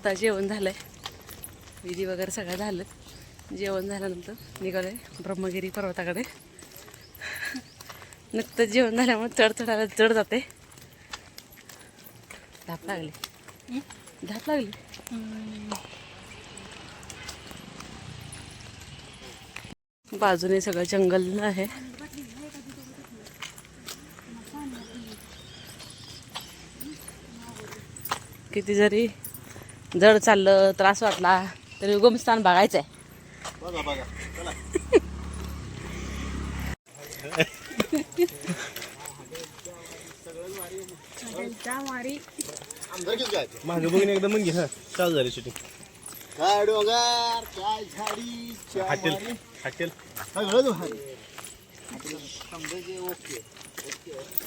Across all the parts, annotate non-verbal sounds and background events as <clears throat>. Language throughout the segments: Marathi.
आत्ता जेवण झालं आहे विधी वगैरे सगळं झालं. जेवण झाल्यानंतर निघालोय ब्रह्मगिरी पर्वताकडे. नुकतं जेवण झाल्यामुळे चढ चढायला चढ जाते. धाप लागली. धाप लागली? बाजूने सगळं जंगल आहे. किती जरी जड चाललं त्रास वाटला तरी उगमस्थान बघायचं आहे बघा बघा. चला. मागे बघून एकदा मग घे हा. चालू झाली शूटिंग काय डोंगर काय झाडी हॉटेल हॉटेल. सगळंच भारी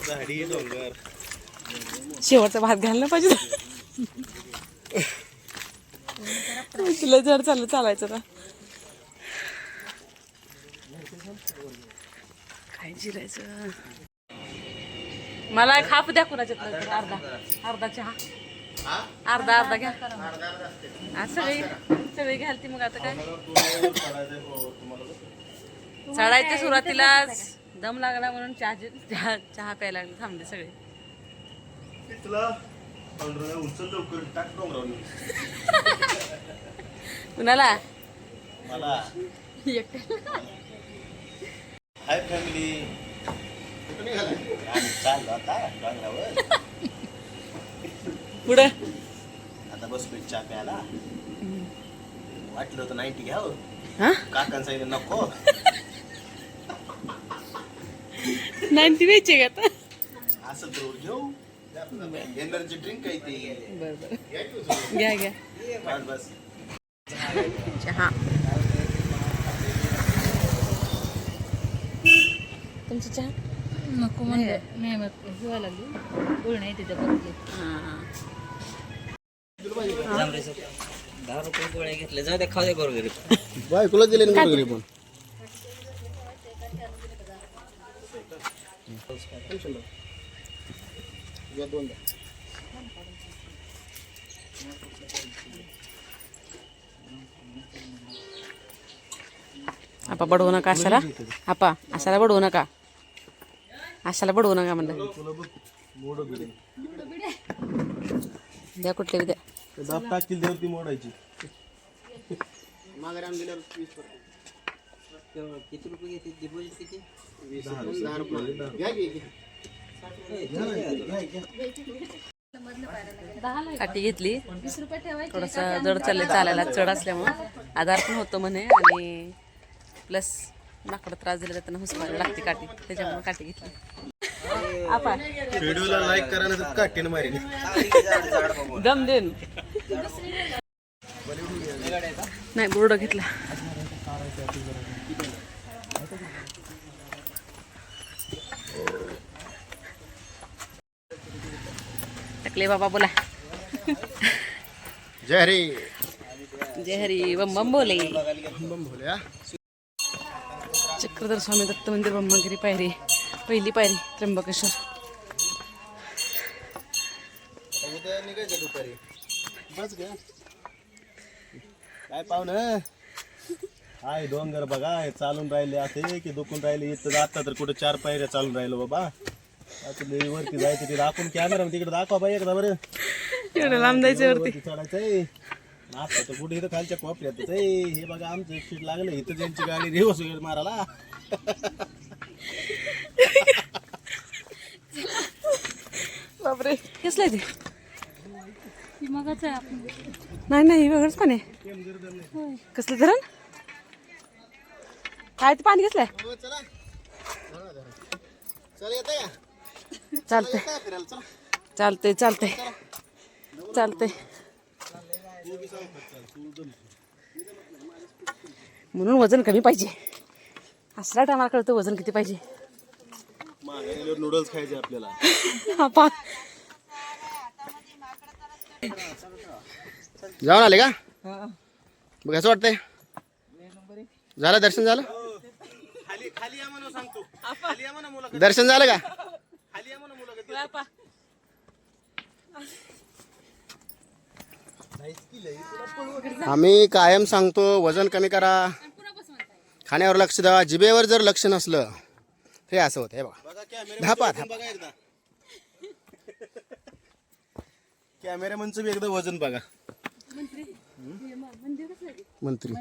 झाडी डोंगर. शेवटचा भात घालणं पाहिजे. तुला जड चाललं चालायचं ना काय जिरायचं? मला एक हाफ द्या कुणाच्यात अर्धा. अर्धा चहा. अर्धा अर्धा घ्या. आज सगळी सगळी घ्याल ती मग आता काय? चढायच्या सुरुवातीलाच दम लागला म्हणून चहा चहा चहा प्यायला थांबले सगळे. तुला उचल लवकर टाक डोंगरावर कुणाला? मला. हाय फॅमिली कुठं निघालाय आम्ही चाललो आता डोंगरावर. पुढं? आता बसलोय चहा प्यायला. वाटलं होतं नाईन्टी घ्यावं. हा? काकांना सांगितलं नको. नाईन्टी वेचे का आता? असं तर घेऊ. एनर्जी ड्रिंक आहे ते. घ्या. घ्या बस बस. चहा. तुमचं चहा? नको म्हणलं. नाही. मग हिवा लागली. गुळ नाही तिथे बघते. हां दहा रुपये गोळ्या घेतल्या जाऊ दे खाऊ दे बरोबर बायकोला दिले ना घरी पण. आपा बडवू नका अशाला. आपा अशाला बडवू नका. अशाला बडवू नका म्हणलं. द्या कुठले द्या. दाब टाकतील तेव्हा ती मोडायची किती रुपये. घेते डिपॉझिट किती काठी घेतली. थोडस जड चालले चालायला चढ असल्यामुळं. आधार पण होतो म्हणे आणि प्लस नाकडं त्रास दिला जाताना हुसकायला लागते काठी. त्याच्यामुळे काठी घेतली. व्हिडिओला लाईक करा नाही तर काटेन मारेन. दम देन नाही बोर्ड घेतला. टाकले बाबा बोला. जय हरी. जय हरी बम बम बोले चक्रधर स्वामी दत्त मंदिर ब्रह्मगिरी पायरी. पहिली पायरी त्र्यंबकेश्वर. उद्या निघायचं दुपारी. बस ग. काय पाहुणं? हाय डोंगर बघा हे चालून राहिले असे की दुखून राहिले इथं आता तर कुठं चार पायऱ्या चालून राहिलो बाबा. आता लई वरती जायचं ते दाखवून कॅमेरा तिकडे दाखवा बाई एकदा बरं. एवढं लांब जायचं वरती. वरती चढायचंय तर कुठे इथं खालच्या कोपऱ्यातच आहे. हे बघा आमचं सीट लागलं. इथं त्यांची गाडी रेवस वगैरे मारायला. बापरे. कसलं आहे ते? मगच आहे आपण नाही नाही वेगळंच पाणी आहे. कसलं धरण? काय ते पाणी कसलंय हो, चला. चला येतं का? चालतंय. चालतंय चालतंय. चालतंय. म्हणून वजन कमी पाहिजे. असला टायमाला कळतं वजन किती पाहिजे. मागे नूडल्स खायचे आपल्याला आपा जाऊन आले का? बघ असं वाटतंय. झालं दर्शन झालं? दर्शन झालं का? आम्ही कायम सांगतो वजन कमी करा. खाण्यावर लक्ष द्या. जिभेवर जर लक्ष नसलं हे असं होतं हे बघा. बघा धापा, कॅमेरा बघा एकदा. कॅमेरामनचं बी एकदा वजन बघा. मंत्री.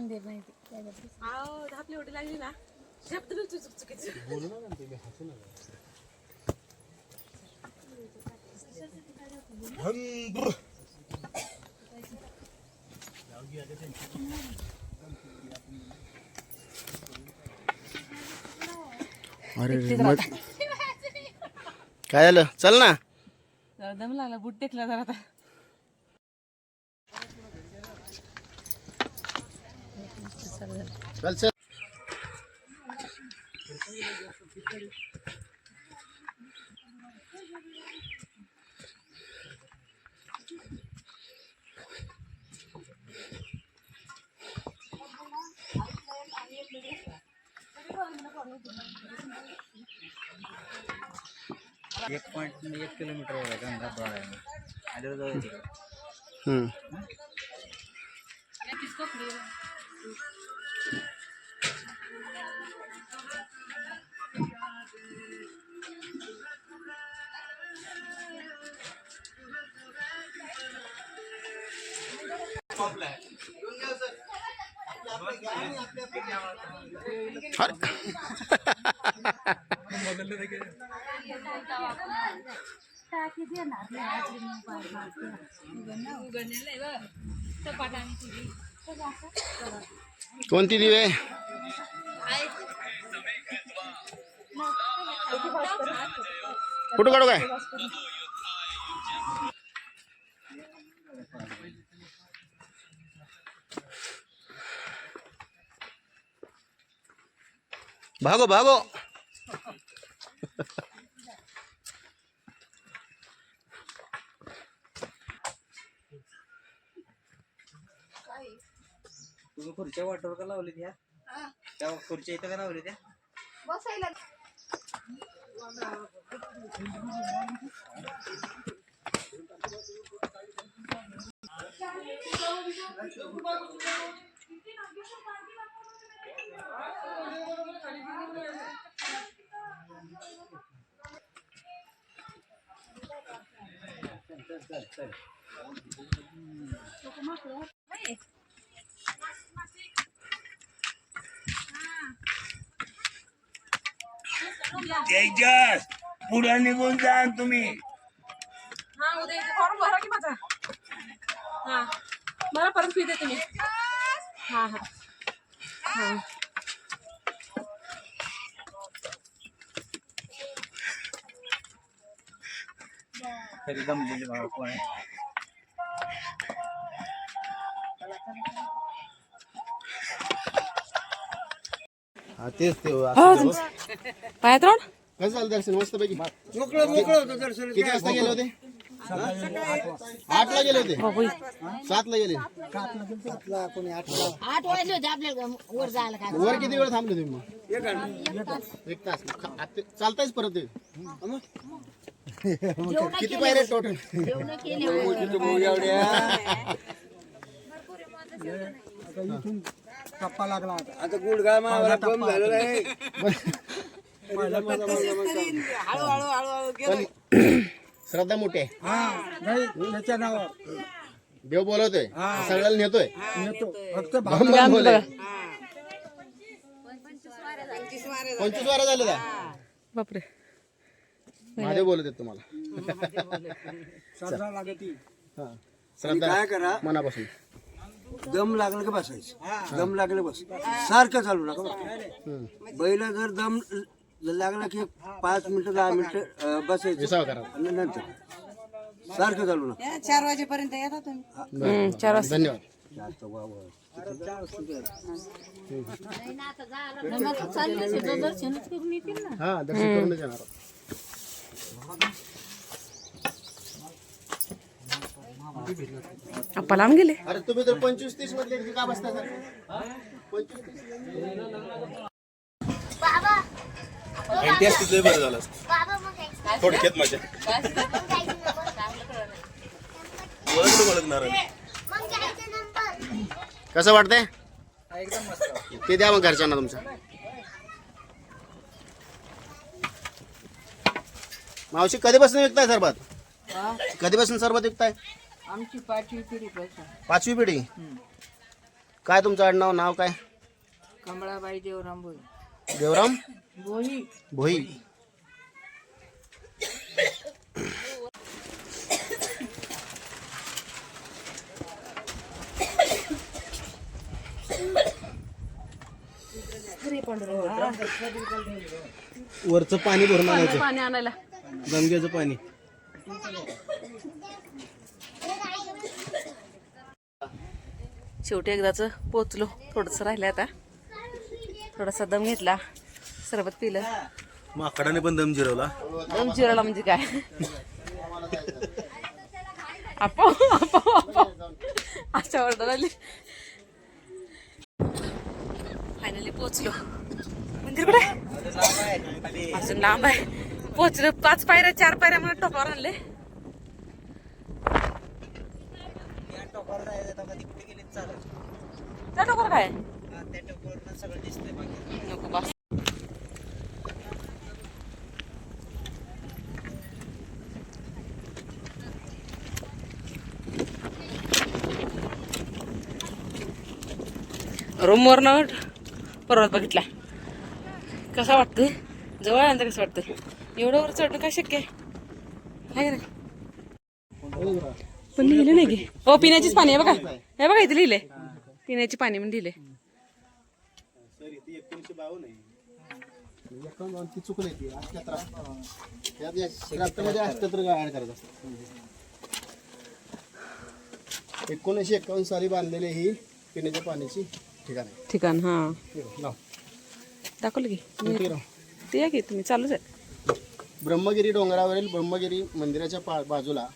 अरे मग- काय झालं? चल ना. जरा दम लागला बुट टेकला जरा आता. चल चल. हर <laughs> आल्यावर जाऊ तिकडे तुझी कोणती दिवे? फोटो काढू काय? भागो भागो. तुम्ही खुर्च्या वाटवर का लावली त्या? त्या खुर्च्या इथं का लावली त्या? पुढे निघून जा तुम्ही. हा उद्या इथे फॉर्म भरा की माझा. हा. मला परत फी दे तुम्ही हा हा. हा. तरी दमलेली बाबा कोण आहे? हा तेच ते असं. पायात राहून? कसं झालं दर्शन मस्त पैकी किती वाजता गेले होते? आठ ला गेले होते? सात ला गेले. आठ वाजले होते आपल्याला वर जायला काय? वर किती वेळ थांबले तुम्ही मग? एक तास. आता चालतायच परत ते. किती पायरे टोटल जेवण केले. <clears throat> श्रद्धा मोठी. आहे देव बोलवतोय. सगळ्याला नेतोय. बम बम बोलय. पंचवीस वारा झाले. का? बापरे. महादेव बोलत आहेत तुम्हाला. हा. श्रद्धा मनापासून. दम लागलं का बसायचं? दम लागलं बस? सारखं चालू नका बरं. बैल जर दम लागला की पाच मिनिटं दहा मिनिटं बसायचं. विसावा करा. आणि नंतर. सारखं चालू नका चार वाजेपर्यंत येतात तुम्ही. धन्यवाद. ना हा दर्शन करूनच येणार आहोत. आप्पा लांब गेले. अरे तुम्ही तर पंचवीस तीस मधले इतके का बसता सर? पंचवीस तीस. आणि तिथलं बरं झालं असतं. थोडक्यात आम्ही. कसं वाटतंय? एकदम मस्त. ते द्या मग घरच्यांना तुमच्या मावशी कधीपासून विकताय सरबत? कधीपासून सरबत विकताय? आमची पाचवी पिढी पैसा पाचवी पिढी? काय तुमचं आडनाव नाव काय? कमळाबाई देवराम भोई देवराम? भोई. भोई. वरचं पाणी भरून आणायचं. पाणी आणायला. गंगेचं पाणी. शेवटी एकदाच पोचलो. थोडंसं राहिलं आता. थोडासा दम घेतला. सरबत पिलं. माकडाने पण दम जिरवला. दम जिरवला म्हणजे काय? आपो आपो आपो अशा ऑर्डर आली. फायनली पोचलो मंदिर कुठे? अजून लांब आहे. पोचलो पाच पायऱ्या चार पायऱ्या मला टोकावर आणले. त्या टोकावर काय? त्या टोकावरनं सगळं दिसतंय बाकी नको बस. रूमवरनं पर्वत बघितला कसा वाटतंय? जवळ आल्यानंतर कसं वाटतंय? एवढं वर चढणं काय शक्य आहे? ना पण लिहिलं नाही की. हो पिण्याचीच पाणी आहे बघा. हे बघा इथे लिहिले पिण्याची पाणी पण लिहिले बावन्न आहे एकावन्न ती चुकली ती अठ्याहत्तर त्यात त्र्याहत्तरमध्ये अठ्याहत्तर ऍड करायचं असतं एकोणीसशे एकावन्न साली बांधलेली ही पिण्याच्या पाण्याची ठिकाण आहे. ठिकाण हा. दाखवलं की. ते या की तुम्ही चालूच आहे. ब्रह्मगिरी डोंगरावरील ब्रह्मगिरी मंदिराच्या पा बाजूला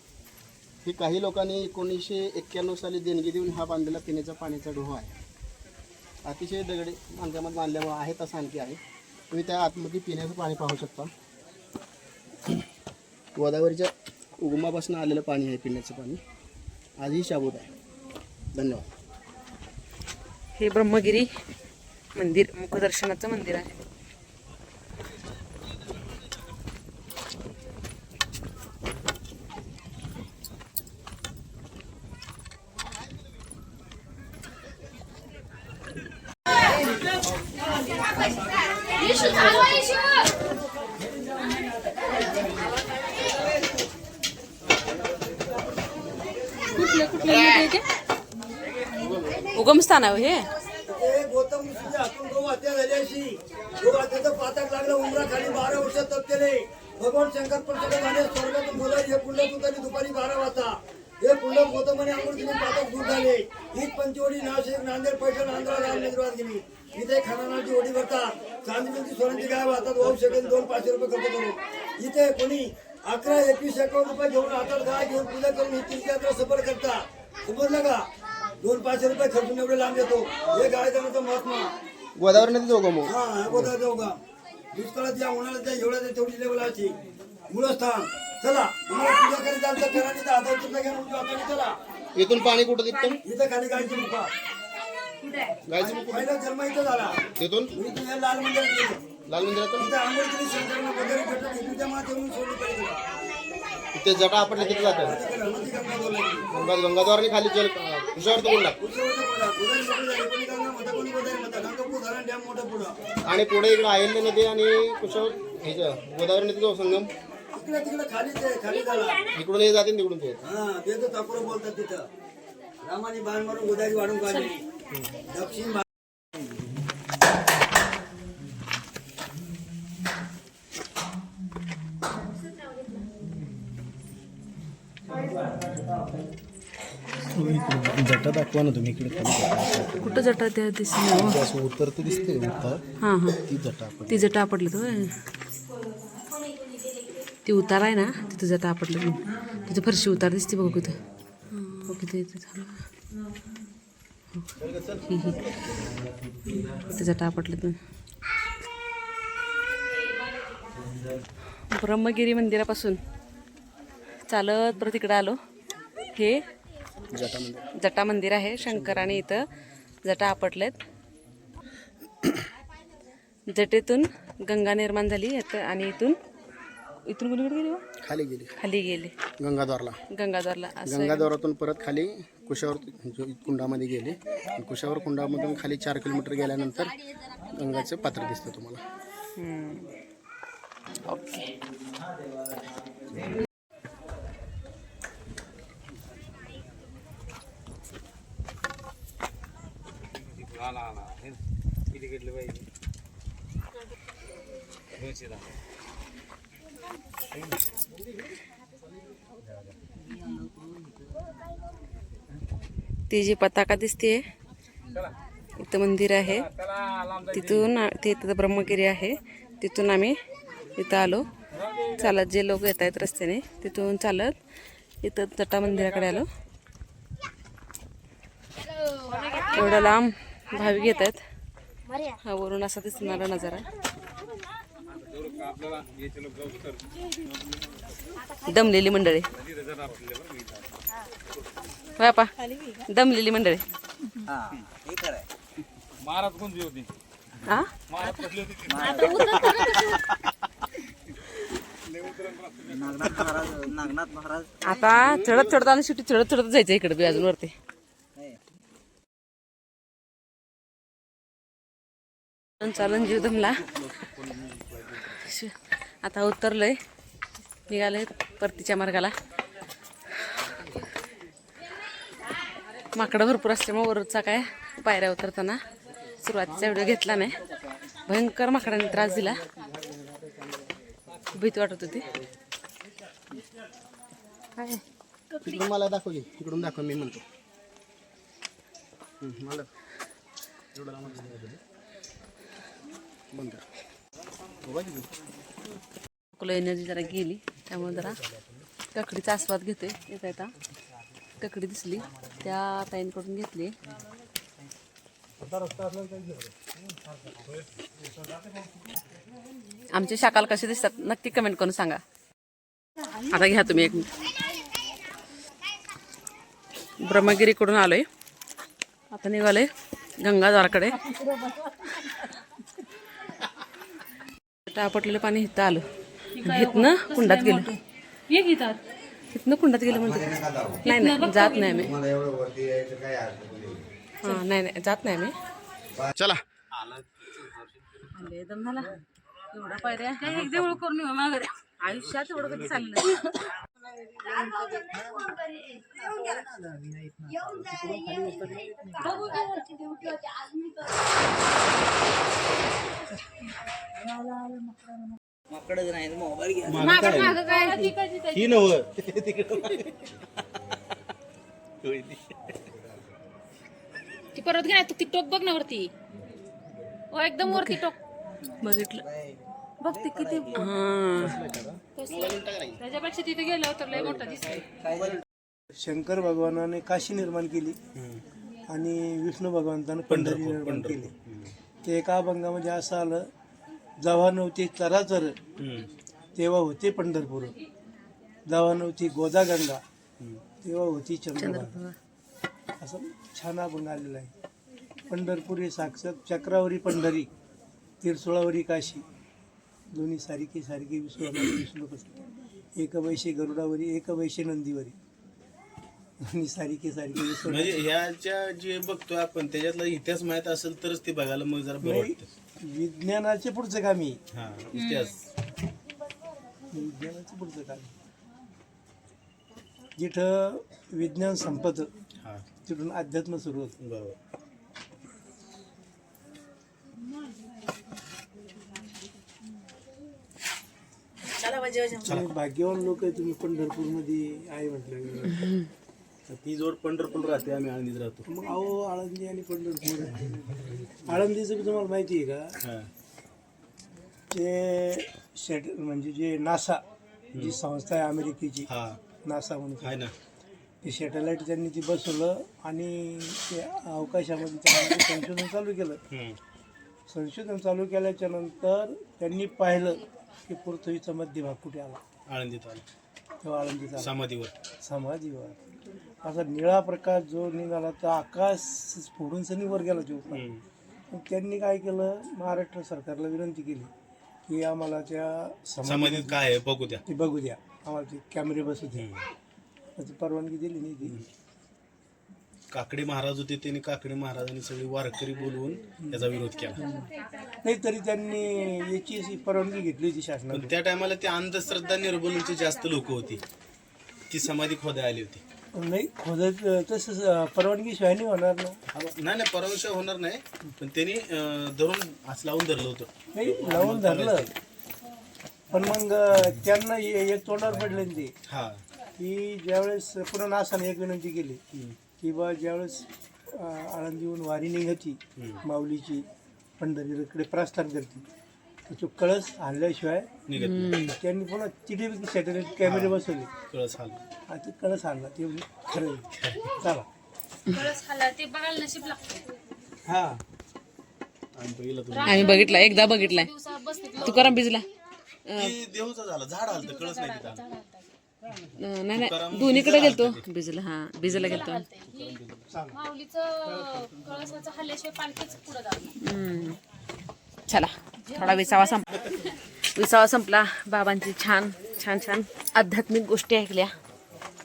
ही काही लोकांनी एकोणीसशे एक्क्याण्णव साली देणगी देऊन हा बांधलेला पिण्याच्या पाण्याचा डोहा आहे. अतिशय दगडी बांधकामात बांधल्यामुळे आहे तसं आणखी आहे. तुम्ही त्या आतमध्ये पिण्याचं पाणी पाहू शकता. गोदावरीच्या उगमापासून आलेलं पाणी आहे पिण्याचं पाणी. आजही शाबूत आहे. धन्यवाद. हे ब्रह्मगिरी मंदिर मुखदर्शनाचं मंदिर आहे. उगमस्थान आहे हे गौतम ऋषीच्या हातून गो झाली अशी. गो पातक लागलं उमरा खाली बारा वर्ष तप केले भगवान शंकर प्रचंड झाले स्वर्गातून बोलायचे हे पुंड तुतारी दुपारी बारा वाजता. हे पुंड गौतमाने अमृतीने पातक दूर झाले. हीच पंचवडी नाशिक नांदेड पैठण आंध्रा राम नगरवाद गेली इथे खानाची ओढी भरतात. चांदीची सोन्याची गाय वाहतात. होऊ शकेल दोन पाचशे रुपये खर्च करून. इथे कोणी अकरा एकवीस एकावन्न रुपये घेऊन हातात गाय घेऊन पूजा करून ही तीर्थयात्रा सफर करता समजलं का? दोन पाचशे रुपये खर्चून एवढे लांब येतो. हे गाय करण्याचं महात्मा गोदावरी नदी जाऊ मग? हा अगोदर जाऊ का? दुष्काळात या उन्हाळ्यात या एवढ्या तेवढी लेवलाची मूळस्थान चला तुम्हाला पूजा करीत जाल तर करा तिथं हातात चिंता घ्या उजव्या हाताने चला. इथून पाणी कुठं तिथून इथं खाली गायची मुखा गायचं मुकुट. पहिला जन्म इथं झाला. तिथून? मी तुझ्या लाल मंदिरात गेलो. लाल मंदिरातून इथं आंघोळ केली शंकरानं वगैरे भेटत त्या माते म्हणून सोडली पाहिजे तिथे जटा आपल्या किती जातं नदी गंगा बोलायची गंगा गंगाद्वाराने खाली जल आणि पुढे इकडे अहिल्या नदी आणि कुशावर ह्याच्या गोदावरी नदीचा संगम. तिकडे तिकडे खाली ते खाली झाला. इकडून हे जाते आणि तिकडून ते. हा ते तर बोलतात तिथं. रामाने बाण मारून गोदारी वाढून काढली. दक्षिण जटा दाखवा ना तुम्ही इकडे. कुठं जटा त्या दिसत असं उत्तर तर दिसते उत्तर हा हा. ती जटा ती जटा आपटलं होय. ती उतार आहे ना तिथं जटा आपटलं तिथं फरशी उतार दिसते बघ कुठं. हो झालं. ही ही. तिथं जटा आपटलं तुम्ही ब्रह्मगिरी मंदिरापासून चालत परत इकडं आलो. हे जटा मंदिर जटा मंदिर आहे शंकराने इथं जटा आपटलेत. जटेतून गंगा निर्माण झाली आणि इथून इथून कुणीकडे गेली हो? खाली गेली. खाली गेली. गंगाद्वारला. गंगाधरला असं गंगाद्वारातून परत खाली कुशावर जो कुंडामध्ये गेले. आणि कुशावर कुंडामधून खाली चार किलोमीटर गेल्यानंतर गंगाचं पात्र दिसतं तुम्हाला. ओके किती घेतलं पाहिजे दोनशे दहा ती जी पताका दिसते इथं मंदिर आहे. तिथून ते तिथं ब्रह्मगिरी आहे. तिथून आम्ही इथं आलो. चालत जे लोक येत आहेत रस्त्याने तिथून चालत इथं जटा मंदिराकडे आलो. एवढा लांब भाविक येत आहेत हा वरून असा दिसणारा नजारा. दमलेली मंडळी. आपा दमलेली मंडळी. हा हे महाराज कोणती होती नागनाथ महाराज नागनाथ महाराज आता चढत चढत आणि शेवटी चढत चढत जायचं इकडे बी अजून वरती. चालन जीव दमला. आता उतरलंय. निघालंय परतीच्या मार्गाला. माकडं भरपूर असल्यामुळे वरचा काय? पायऱ्या उतरताना. सुरुवातीचा व्हिडिओ घेतला नाही भयंकर माकडाने त्रास दिला. भीती वाटत होती. काय? इकडून मला दाखव की. इकडून दाखव मी म्हणतो. मला एनर्जी जरा गेली. त्यामुळे जरा ककडीचा आस्वाद घेतोय. येता येता ककडी दिसली. त्या ताईंकडून घेतली. आमचे शाकाल कसे दिसतात नक्की कमेंट करून सांगा. आता घ्या तुम्ही एक ब्रह्मगिरीकडून आलोय. आता निघालोय गंगाधारकडे. टापटलेलं पाणी इथं आलं. इथनं कुंडात गेलं. इथनं कुंडात गेलं म्हणजे नाही नाही जात नाही मी. हां नाही नाही जात नाही मी. चला. झाला. एवढा पायऱ्या. काय एक देऊळ करून येऊ माघारी. आयुष्यात एवढं कधी चाललं नाही. माकडच नाही मोबाईल घ्या. ही नव. ती परत घे ना तू ती टोक बघ ना वरती. ओ एकदम वरती टोक. बघितलं. बघ ती किती. हां. त्याच्यापेक्षा तिथे गेलं तर लय मोठा दिसतोय. शंकर भगवानाने काशी निर्माण केली. आणि विष्णू भगवंताने पंढरी निर्माण केली. ते एका अभंगामध्ये असं आलं जेव्हा नव्हती चराचर तेव्हा होते पंढरपूर. जेव्हा नव्हती गोदागंगा तेव्हा होती चंद्रभागा. असं छान अभंग आलेला आहे. पंढरपुरी साक्षात चक्रावरी पंढरी तिरसोळावरी काशी. दोन्ही सारिके सारिके विश्व विष्णू कसं एक वैशे गरुडावरी एक वैशे नंदीवरी. दोन्ही सारिके सारिके विश्व म्हणजे ह्याच्या जे बघतोय आपण त्याच्यातला इतिहास माहीत असेल तरच ते बघायला मग जरा बरं वाटतं. विज्ञानाचे पुढचं काम आहे. हा इतिहास विज्ञानाचं पुढचं काम आहे. जिथं विज्ञान संपत हा. तिथून अध्यात्म सुरू होतं. बरोबर. तुम्ही भाग्यवान लोक आहे तुम्ही पंढरपूरमध्ये आहे म्हटलं <laughs> ती जोड पंढरपूर राहते आम्ही आळंदीत राहतो. मग अहो आळंदी आणि पंढरपूर. आळंदीचं बी तुम्हाला माहिती आहे का? हा. ते सेट म्हणजे जे नासा जी संस्था आहे अमेरिकेची हा. नासा म्हणून. आहे ना. ते सॅटेलाईट त्यांनी ती बसवलं आणि ते अवकाशामध्ये त्यांनी संशोधन चालू केलं. हम्म. संशोधन चालू केल्याच्यानंतर त्यांनी पाहिलं की पृथ्वीचा मध्यभाग कुठे आला. आळंदीत आलं. तेव्हा आळंदीचा आला. समाधीवर. समाधीवर. असा निळा प्रकाश जो निघाला तर आकाश फोडून सनी वर गेला तो पण त्यांनी काय केलं? महाराष्ट्र सरकारला विनंती केली की आम्हाला त्या समाधीत काय आहे? बघू द्या. ते बघू द्या. आम्हाला ते कॅमेरे बसू द्या. त्याची परवानगी दिली नाही दिली काकडे महाराज होते त्यांनी काकडे महाराजांनी सगळी वारकरी बोलवून याचा विरोध केला. नाही तरी त्यांनी याची अशी परवानगी घेतली होती पण शासनाने त्या टायमाला ते अंधश्रद्धा निर्मूलनची जास्त लोक होती. ती समाधी खोदाय आली होती. नाही खोदत तसं परवानगी शिवाय नाही होणार ना. नाही नाही परमेश्वर होणार नाही. पण त्यांनी अं, धरून हात लावून धरलं होतं. नाही लावून धरलं. पण मग त्यांना ए- एक तोंडावर पडले ते. हा. की ज्यावेळेस पुन्हा नासाने एक विनंती केली की बा ज्यावेळेस अं, आळंदीहून वारी निघायची माऊलीची पंढरीकडे प्रस्थान करते त्याचे कळस आणल्याशिवाय निघत नाही. त्यांनी पुन्हा तिथे सॅटेलाइट कॅमेरे बसवले. कळस हाल आणि ते कळस आणला ते म्हणजे खरं आहे. चला. कळस खाल्ला ते बघायला नशीब लागतं. हा. आणि पहिलं तुम्ही. आम्ही बघितला एकदा बघितलाय. दिवसा बसते तुकाराम भिजला. ती देऊचा झाला झाड आलं कळस नाही तिथं. आलं. अं, नाही नाही दोन्हीकडे गेलतो. भिजला हा भिजला गेलतो माऊलीचं कळसाचं हल्ल्याशिवाय पालखीच पुढे हम्म. चला थोडा विसावा संपला विसावा संपला. बाबांची छान छान छान आध्यात्मिक गोष्टी ऐकल्या.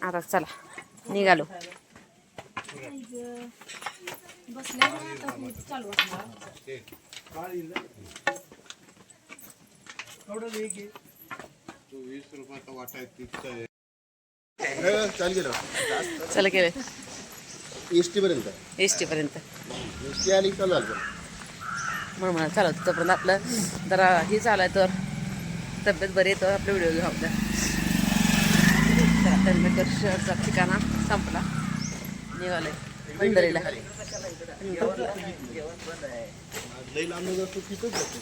आता चला निघालो. चालू गेलं एस टीपर्यंत एस टीपर्यंत एस टी आली चालू म्हणून म्हणा चालू होतं तोपर्यंत आपलं जरा हे चालू आहे तर तब्येत बरी आहे तर आपले व्हिडिओ घेऊ आपल्या चला तरमेकर शहरचा ठिकाणा संपला. निघाले. पंढरीला